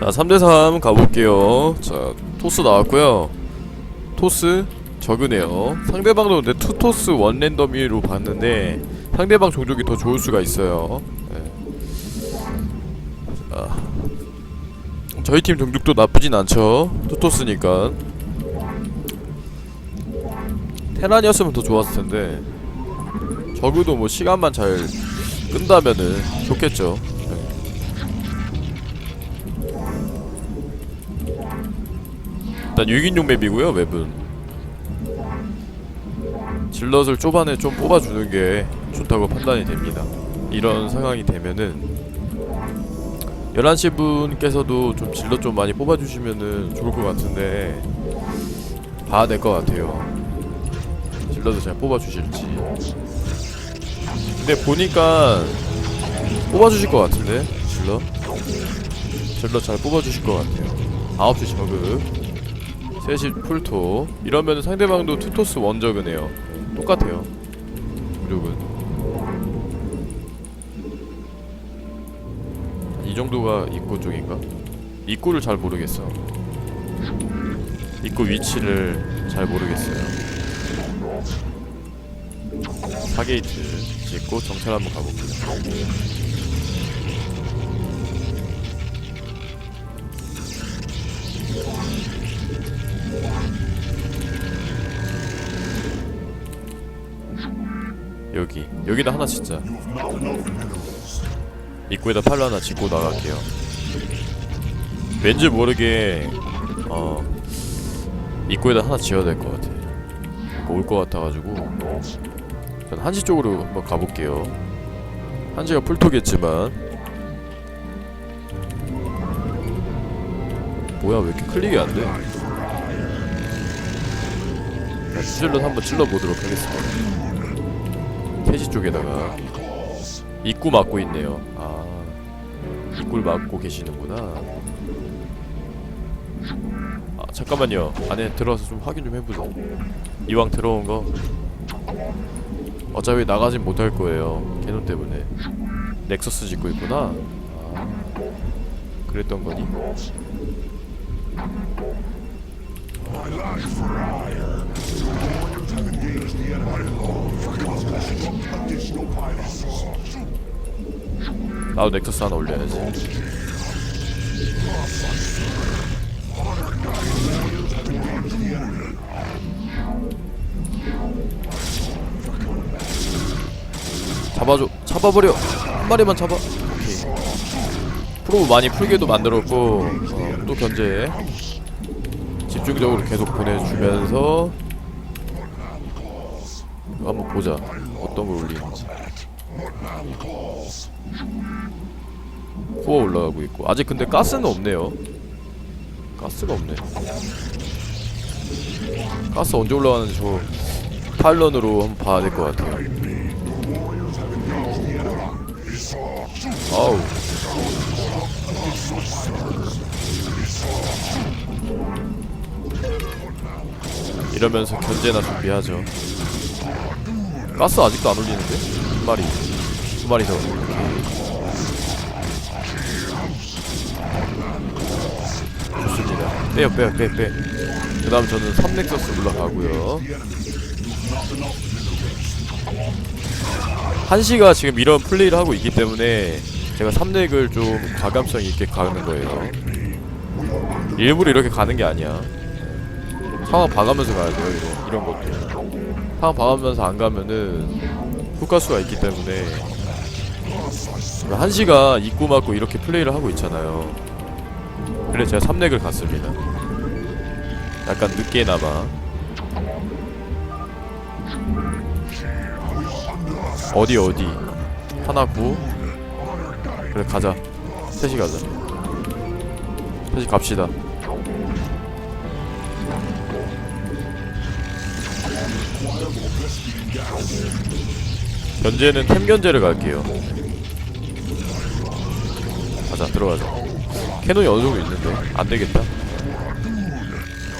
자 3대3 가볼게요. 자 토스 나왔고요. 토스 적으네요. 상대방도 근데 투토스 원랜덤이로 봤는데 상대방 종족이 더 좋을 수가 있어요. 네. 자, 저희 팀 종족도 나쁘진 않죠. 투토스니까. 테란이었으면 더 좋았을 텐데 적어도 뭐 시간만 잘 끈다면은 좋겠죠 일단 6인용 맵이고요 맵은. 질럿을 초반에 좀 뽑아주는 게 좋다고 판단이 됩니다. 이런 상황이 되면은 11시 분께서도 좀 질럿 좀 많이 뽑아주시면은 좋을 것 같은데 봐야 될 것 같아요. 질럿을 잘 뽑아주실지. 근데 보니까 뽑아주실 것 같은데 질럿? 질럿 잘 뽑아주실 것 같아요. 9시 저그 3시 풀토. 이러면 상대방도 투토스 원저그네요. 똑같아요. 무조건. 이 정도가 입구 쪽인가? 입구를 잘 모르겠어. 입구 위치를 잘 모르겠어요. 4게이트 찍고 정찰 한번 가볼게요 여기. 여기다 하나 진짜 입구에다 팔로 하나 짓고 나갈게요. 왠지 모르게 어 입구에다 하나 지어야 될 것 같아. 올 것 같아가지고. 전 한시 쪽으로 한번 가볼게요. 한시가 풀토겠지만. 뭐야 왜 이렇게 클릭이 안 돼? 자, 수질로 한번 찔러보도록 하겠습니다 태시 쪽에다가 입구 막고 있네요. 아 입구를 막고 계시는구나. 아 잠깐만요. 안에 들어와서 좀 확인 좀 해보자. 이왕 들어온 거 어차피 나가진 못할 거예요. 캐논 때문에 넥서스 짓고 있구나. 아 그랬던 거니? 나도 넥서스 하나 올려야지. 잡아줘, 잡아버려. 한 마리만 잡아. 오케이. 프로 많이 풀게도 만들었고 어, 또 견제. 집중적으로 계속 보내주면서 한번 보자. 어떤 걸 올리는지. 코어 올라가고 있고. 아직 근데 가스는 없네요. 가스가 없네. 가스 언제 올라가는지 저 팔런으로 한번 봐야 될 것 같아요. 아우. 이러면서 견제나 준비하죠 가스 아직도 안 올리는데? 한 마리 두 마리 더 좋습니다. 빼요, 빼요, 빼, 빼. 그 다음 저는 3넥서스 올라가고요. 한시가 지금 이런 플레이를 하고 있기 때문에 제가 3넥을 좀 과감성 있게 가는 거예요. 일부러 이렇게 가는 게 아니야. 상황 봐가면서 가야 돼요, 이거, 이런 것도. 상황 봐가면서 안 가면은 훅가수가 있기 때문에 한시가 입고 맞고 이렇게 플레이를 하고 있잖아요. 그래 제가 3렉을 갔습니다. 약간 늦게나마. 어디 어디? 하나 구 그래 가자. 셋이 가자. 셋이 갑시다 견제는 템 견제를 갈게요 가자 들어가자 캐논이 어느 정도 있는데 안 되겠다.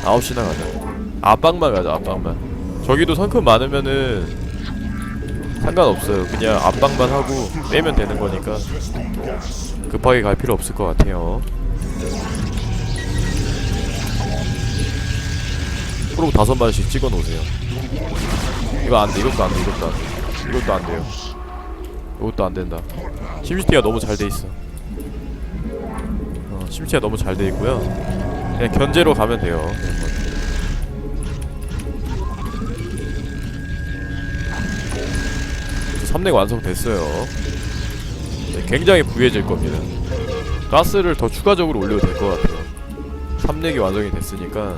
9시나 가자. 압박만 가자. 압박만. 저기도 성큼 많으면은 상관없어요. 그냥 압박만 하고 빼면 되는 거니까 급하게 갈 필요 없을 것 같아요. 프로 다섯 마리씩 찍어 놓으세요. 이거 안 돼, 이것도 안 돼, 이것도 안 돼. 이것도 안 돼요. 이것도 안 된다. 심시티가 너무 잘 돼 있어. 어, 심시티가 너무 잘 돼 있고요. 그냥 견제로 가면 돼요. 삼렉 완성됐어요. 네, 굉장히 부유해질 겁니다. 가스를 더 추가적으로 올려도 될 것 같아요. 삼렉이 완성이 됐으니까.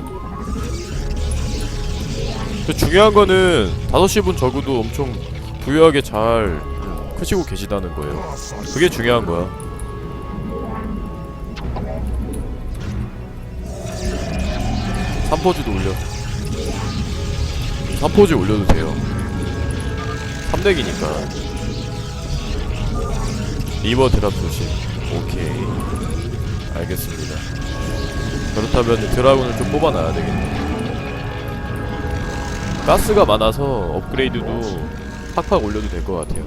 중요한 거는 5시 분 적어도 엄청 부유하게 잘 크시고 계시다는 거예요. 그게 중요한 거야. 삼포즈도 올려. 삼포즈 올려도 돼요. 3덱이니까. 리버 드랍 조심. 오케이. 알겠습니다. 그렇다면 드라군을 좀 뽑아놔야 되겠네. 가스가 많아서 업그레이드도 팍팍 올려도 될 것 같아요.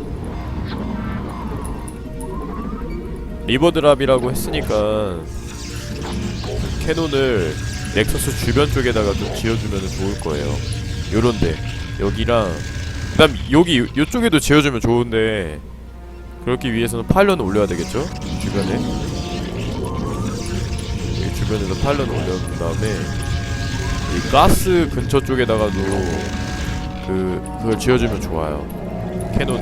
리버 드랍이라고 했으니까 캐논을 넥서스 주변 쪽에다가 좀 지어주면 좋을 거예요. 요런데 여기랑 그 다음 여기 요쪽에도 지어주면 좋은데 그렇기 위해서는 파일런을 올려야 되겠죠? 주변에 이 주변에서 파일런을 올려준 다음에 이 가스 근처 쪽에다가도 그 그걸 지어주면 좋아요. 캐논을.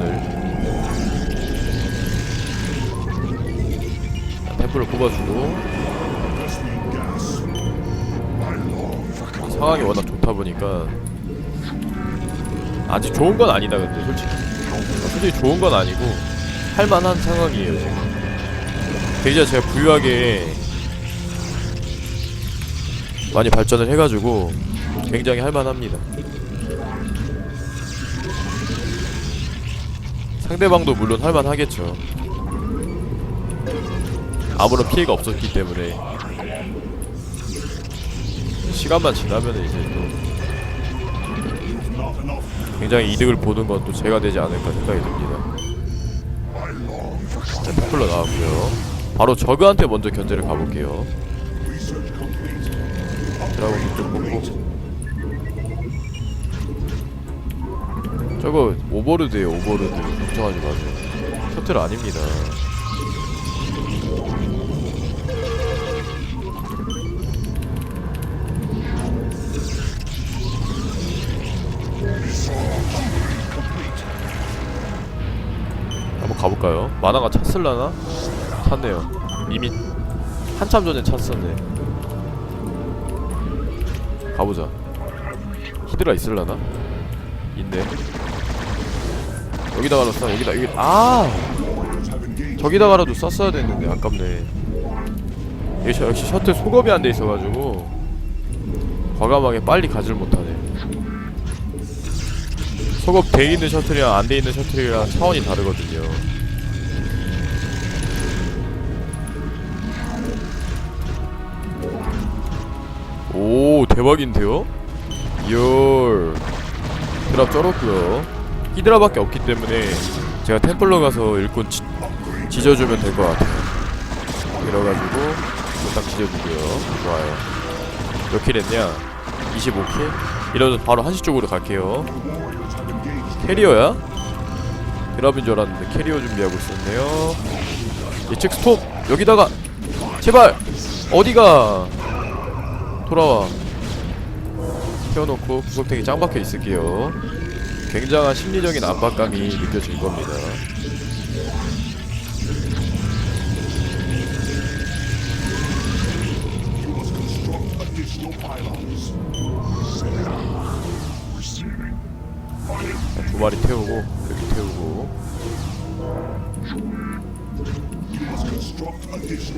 자, 템플을 뽑아주고. 상황이 워낙 좋다 보니까. 아직 좋은 건 아니다 근데 솔직히. 솔직히 좋은 건 아니고 할만한 상황이에요 지금. 대기자 제가 부유하게 많이 발전을 해가지고 굉장히 할만합니다 상대방도 물론 할만하겠죠 아무런 피해가 없었기 때문에 시간만 지나면 이제 또 굉장히 이득을 보는 건 또 제가 되지 않을까 생각이 듭니다. 자, 테플러 나왔고요. 바로 저그한테 먼저 견제를 가볼게요. 드라곤 이쪽 뽑고. 저거 오버로드에요 오버로드. 걱정하지 마세요. 셔틀 아닙니다. 한번 가볼까요? 만화가 찼을라나? 찼네요. 이미 한참 전에 찼었네 가보자. 히드라 있을라나? 있네. 여기다가도 써 여기다 여기 아! 저기다 가라도 쐈어야 됐는데 아깝네. 이게 저- 역시 셔틀 소급이 안 돼 있어가지고 과감하게 빨리 가질 못하네. 소급 돼 있는 셔틀이랑 안 돼 있는 셔틀이랑 차원이 다르거든요 대박인데요? 열. 드랍 쩔었고요. 히드라밖에 없기 때문에 제가 템플러 가서 일꾼 지, 지져주면 될 것 같아요. 그래가지고 이거 딱 지져주고요. 좋아요. 몇 킬 했냐? 25킬? 이러면 바로 한시 쪽으로 갈게요. 캐리어야? 드랍인 줄 알았는데 캐리어 준비하고 있었네요. 예측 스톱! 여기다가! 제발! 어디가? 돌아와 태워놓고 구석탱이 짱 박혀 있을게요 굉장한 심리적인 압박감이 느껴질 겁니다 자, 두 마리 태우고 여기 태우고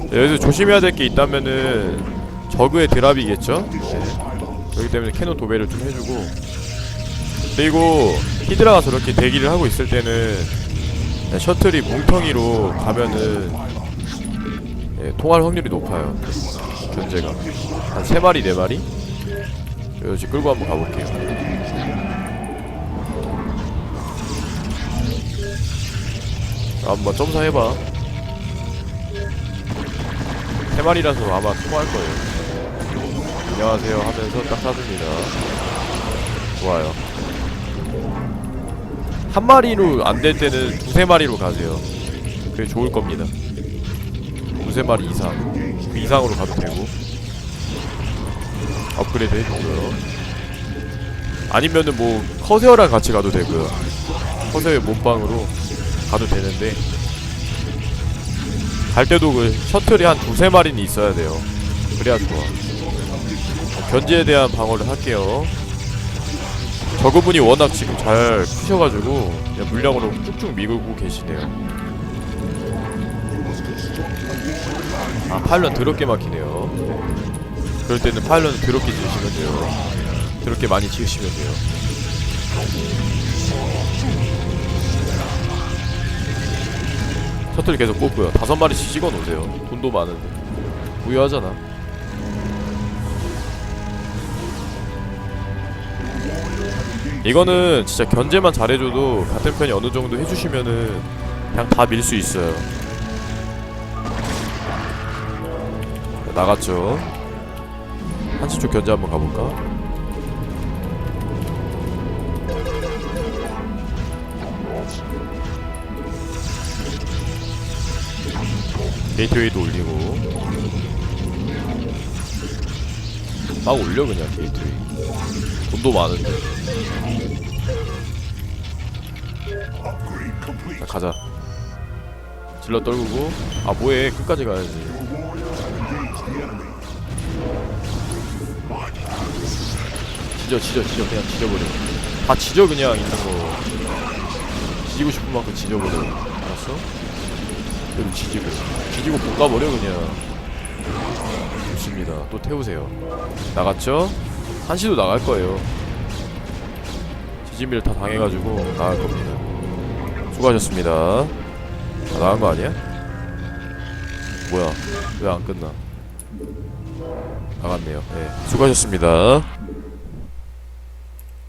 네, 여기서 조심해야 될 게 있다면은 저그의 드랍이겠죠? 네. 그렇기 때문에 캐논 도배를 좀 해주고. 그리고 히드라가 저렇게 대기를 하고 있을 때는 네, 셔틀이 뭉텅이로 가면은 네, 통할 확률이 높아요. 견제가 한 3마리 4마리? 여기 끌고 한번 가볼게요. 한번 점사해봐. 세 마리라서 아마 통할 거예요. 안녕하세요 하면서 딱 쏴줍니다. 좋아요. 한 마리로 안 될 때는 두세 마리로 가세요. 그게 좋을 겁니다. 두세 마리 이상. 그 이상으로 가도 되고. 업그레이드 해주고요. 아니면은 뭐 커세어랑 같이 가도 되고요. 커세어의 몸빵으로 가도 되는데 갈 때도 그 셔틀이 한 두세 마리는 있어야 돼요. 그래야 좋아. 견제에 대한 방어를 할게요. 저그분이 워낙 지금 잘 크셔가지고 물량으로 쭉쭉 밀고 계시네요. 아 파일럿 더럽게 막히네요. 네. 그럴 때는 파일럿 더럽게 지으시면 돼요. 더럽게 많이 지으시면 돼요. 셔틀 계속 뽑고요. 다섯 마리씩 찍어 놓으세요. 돈도 많은데. 무효하잖아. 이거는 진짜 견제만 잘해줘도 같은 편이 어느 정도 해주시면은 그냥 다 밀 수 있어요. 나갔죠. 한시 쪽 견제 한번 가볼까? 게이트웨이도 올리고 막 올려 그냥 게이트웨이 돈도 많은데. 자 가자. 질러 떨구고. 아 뭐해? 끝까지 가야지. 지져 지져 지져. 그냥 지져버려. 다 지져 그냥 있는 거. 지지고 싶은 만큼 지져버려. 알았어? 그래도 지지고. 지지고 볶아버려 그냥. 좋습니다. 또 태우세요. 나갔죠? 한시도 나갈 거예요. 지진비를 다 당해가지고 나갈 겁니다. 수고하셨습니다. 아, 나간 거 아니야? 뭐야? 왜 안 끝나? 나갔네요. 네 수고하셨습니다